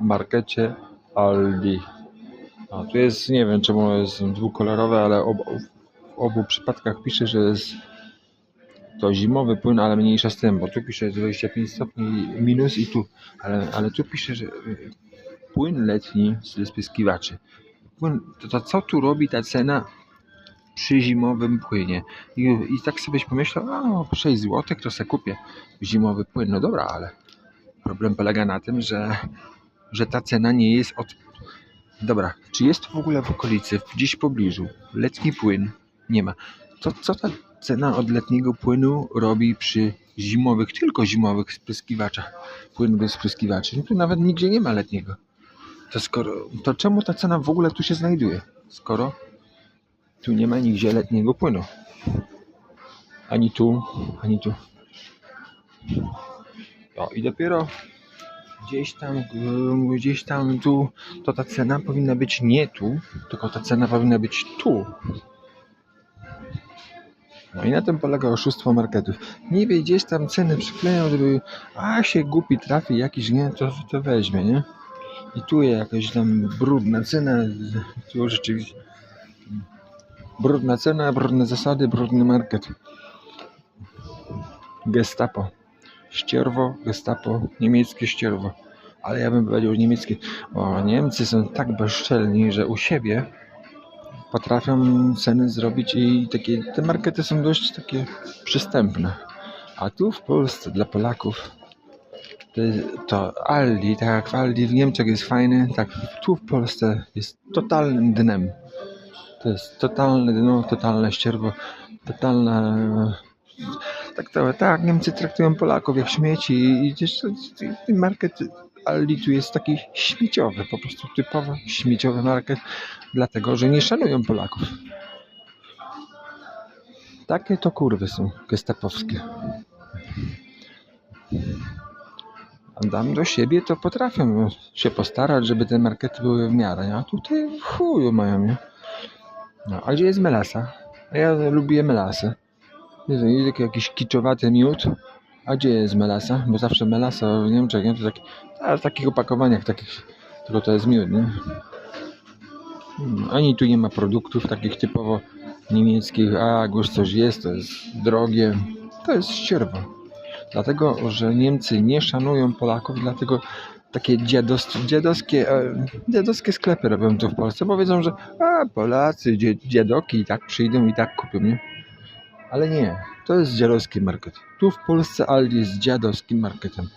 markecie Aldi. A tu jest, nie wiem czemu jest dwukolorowe, ale ob, w obu przypadkach pisze, że jest to zimowy płyn, ale mniejsza z tym, bo tu pisze 25 stopni minus i tu, ale, ale tu pisze, że y, płyn letni z spyskiwaczy. To, to co tu robi ta cena przy zimowym płynie? I, i tak sobie pomyślał, a no, po 6 zł to sobie kupię zimowy płyn. No dobra, ale problem polega na tym, że, że ta cena nie jest od... Dobra, czy jest w ogóle w okolicy, gdzieś w pobliżu, letni płyn? Nie ma. To co ta cena od letniego płynu robi przy zimowych, tylko zimowych spryskiwaczach? Płyn bez spryskiwaczy. No tu nawet nigdzie nie ma letniego. To skoro, to czemu ta cena w ogóle tu się znajduje? Skoro tu nie ma nigdzie letniego płynu. Ani tu, ani tu. O, i dopiero gdzieś tam, y, gdzieś tam tu, to ta cena powinna być nie tu, tylko ta cena powinna być tu. No i na tym polega oszustwo marketów. Wie, gdzieś tam ceny przykleją, żeby a się głupi trafi jakiś, nie, to, to weźmie, nie? I tu jest jakaś tam brudna cena, tu rzeczywiście brudna cena, brudne zasady, brudny market. Gestapo. Ścierwo, gestapo, niemieckie ścierwo. Ale ja bym powiedział niemieckie, bo Niemcy są tak bezczelni, że u siebie potrafią ceny zrobić i takie, te markety są dość takie przystępne. A tu w Polsce dla Polaków to, to Aldi, tak jak w Aldi w Niemczech jest fajny, tak tu w Polsce jest totalnym dnem. To jest totalne dno, totalne ścierwo, totalna... Tak, tak, Niemcy traktują Polaków jak śmieci i to- ten market Aldi tu jest taki śmieciowy, po prostu typowo śmieciowy market, dlatego, że nie szanują Polaków. Takie to kurwy są gestapowskie. A dam do siebie to potrafią się postarać, żeby te markety były w miarę, a tutaj chuju mają, nie? No, a gdzie jest melasa? Ja lubię melasę. Jezu, i taki jakiś kiczowaty miód. A gdzie jest melasa? Bo zawsze melasa w Niemczech, nie? To taki, a w takich opakowaniach takich, tylko to jest miód, nie? Hmm, Ani tu nie ma produktów takich typowo niemieckich, a już coś jest, to jest drogie. To jest ścierwo. Dlatego, że Niemcy nie szanują Polaków, dlatego takie dziadowskie, e, dziadowskie sklepy robią tu w Polsce, bo wiedzą, że a Polacy, dzie, dziadoki i tak przyjdą i tak kupią, nie? Ale nie, to jest dziadowski market. Tu w Polsce Aldi jest dziadowskim marketem.